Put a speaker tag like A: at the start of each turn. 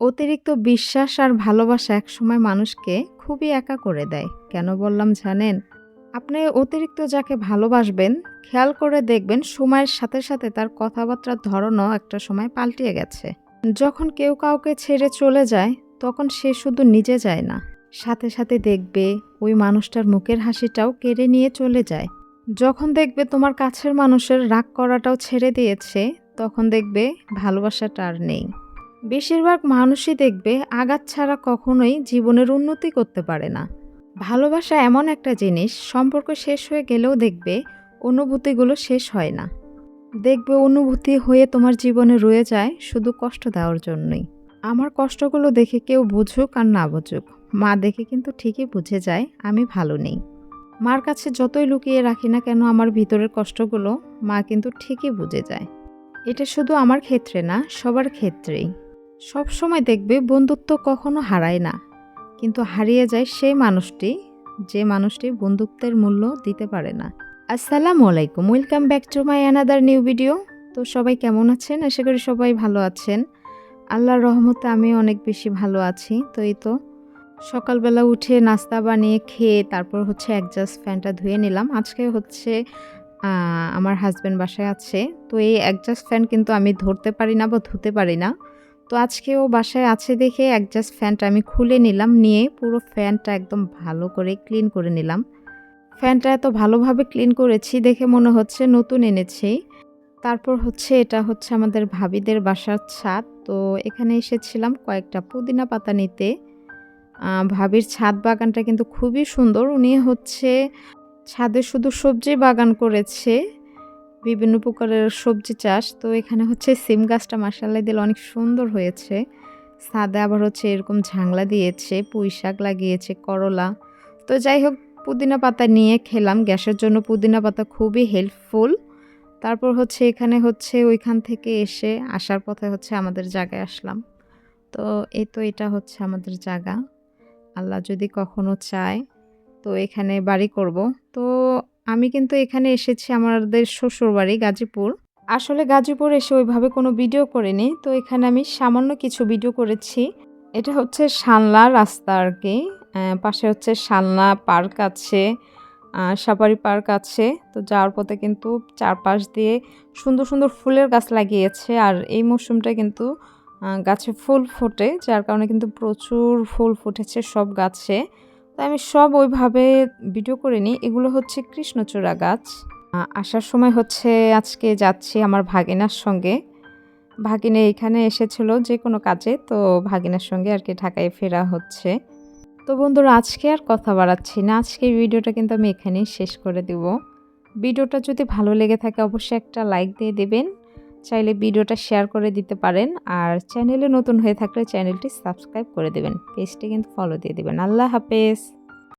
A: অতিরিক্ত বিশ্বাস আর ভালোবাসা একসময় মানুষকে খুবই একা করে দেয়। কেন বললাম জানেন? আপনি অতিরিক্ত যাকে ভালোবাসবেন, খেয়াল করে দেখবেন সময়ের সাথে সাথে তার কথাবার্তার ধরনও একটা সময় পাল্টিয়ে গেছে। যখন কেউ কাউকে ছেড়ে চলে যায়, তখন সে শুধু নিজে যায় না। সাথে সাথে দেখবে ওই মানুষটার মুখের হাসিটাও কেড়ে নিয়ে চলে যায়। যখন দেখবে তোমার কাছের মানুষের রাগ করাটাও ছেড়ে দিয়েছে, তখন দেখবে ভালোবাসাটা আর নেই। বেশিরভাগ মানুষই দেখবে আঘাত ছাড়া কখনোই জীবনের উন্নতি করতে পারে না। ভালোবাসা এমন একটা জিনিস, সম্পর্ক শেষ হয়ে গেলেও দেখবে অনুভূতিগুলো শেষ হয় না। দেখবে অনুভূতি হয়ে তোমার জীবনে রয়ে যায় শুধু কষ্ট দেওয়ার জন্যই। আমার কষ্টগুলো দেখে কেউ বুঝুক আর না বুঝুক। মা দেখে কিন্তু ঠিকই বুঝে যায়, আমি ভালো নেই। মার কাছে যতই লুকিয়ে রাখি না কেন আমার ভিতরের কষ্টগুলো মা কিন্তু ঠিকই বুঝে যায়। এটা শুধু আমার ক্ষেত্রে না, সবার ক্ষেত্রেই। সব সময় দেখবে বন্ধুত্ব কখনো হারায় না। কিন্তু হারিয়ে যায় সেই মানুষটি, যে মানুষটি বন্ধুত্বের মূল্য দিতে পারে না। আসসালামু আলাইকুম, welcome back to my another new video. তো সবাই কেমন আছেন? আশা করি সবাই ভালো আছেন। আল্লাহর রহমতে আমি অনেক বেশি ভালো আছি। তো এই তো সকালবেলা উঠে নাস্তা বানিয়ে খেয়ে তারপর হচ্ছে অ্যাডজাস্ট ফ্যানটা ধুয়ে নিলাম। আজকে হচ্ছে আমার হাজব্যান্ড বাসায় আছে। তো এই অ্যাডজাস্ট ফ্যান কিন্তু আমি ধরতে পারি না বা ধুতে পারি না। তো আজকে ও বাসায় আছে দেখে অ্যাডজাস্ট ফ্যানটা আমি খুলে নিলাম, নিয়ে পুরো ফ্যানটা একদম ভালো করে ক্লিন করে নিলাম। ফ্যানটা এত ভালোভাবে ক্লিন করেছি দেখে মনে হচ্ছে নতুন এনেছি। তারপর হচ্ছে এটা হচ্ছে আমাদের ভাবিদের বাসার ছাদ, তো এখানে এসেছিলাম কয়েকটা পুদিনা পাতা নিতে। ভাবির ছাদ বাগানটা কিন্তু খুবই সুন্দর, উনি হচ্ছে ছাদে শুধু সবজি বাগান করেছে। বিভিন্ন প্রকারের সবজি চাষ। তো এখানে হচ্ছে সিম গাছটা মাসাল্লাহ দিলে অনেক সুন্দর হয়েছে। ছাদে আবার হচ্ছে এরকম ঝাংলা দিয়েছে, পুঁই শাক লাগিয়েছে, করলা। তো যাই হোক, পুদিনা পাতা নিয়ে খেলাম। গ্যাসের জন্য পুদিনা পাতা খুবই হেল্পফুল তারপর হচ্ছে এখানে হচ্ছে ওইখান থেকে এসে আসার পথে হচ্ছে আমাদের জায়গায় আসলাম। তো এই তো এটা হচ্ছে আমাদের জায়গা। আল্লাহ যদি কখনো চায়, তো এখানে বাড়ি করব। তো আমি কিন্তু এখানে এসেছি আমাদের শ্বশুর বাড়ি গাজীপুর। আসলে গাজীপুর এসে ওইভাবে কোনো ভিডিও করিনি, তো এখানে আমি সামান্য কিছু ভিডিও করেছি। এটা হচ্ছে শানলা রাস্তা আর কি পাশে হচ্ছে শালনা পার্ক আছে সাফারি পার্ক আছে। তো যাওয়ার পথে কিন্তু চারপাশ দিয়ে সুন্দর সুন্দর ফুলের গাছ লাগিয়েছে আর এই মৌসুমটা কিন্তু গাছে ফুল ফোটে, যার কারণে কিন্তু প্রচুর ফুল ফুটেছে সব গাছে। তাই আমি সব ওইভাবে ভিডিও করে নিই। এগুলো হচ্ছে কৃষ্ণচূড়া গাছ। আসার সময় হচ্ছে আজকে যাচ্ছি আমার ভাগিনার সঙ্গে। ভাগিনে এখানে এসেছিল যে কোনো কাজে, তো ভাগিনার সঙ্গে আর কি ঢাকায় ফেরা হচ্ছে। তো বন্ধুরা, আজকে আর কথা বাড়াচ্ছি না। আজকে ভিডিওটা কিন্তু আমি এখানেই শেষ করে দিব। ভিডিওটা যদি ভালো লেগে থাকে, অবশ্যই একটা লাইক দিয়ে দেবেন। চাইলে ভিডিওটা শেয়ার করে দিতে পারেন আর চ্যানেলে নতুন হয়ে থাকলে চ্যানেলটি সাবস্ক্রাইব করে দেবেন, পেজটি কিন্তু ফলো দিয়ে দেবেন। আল্লাহ হাফেজ।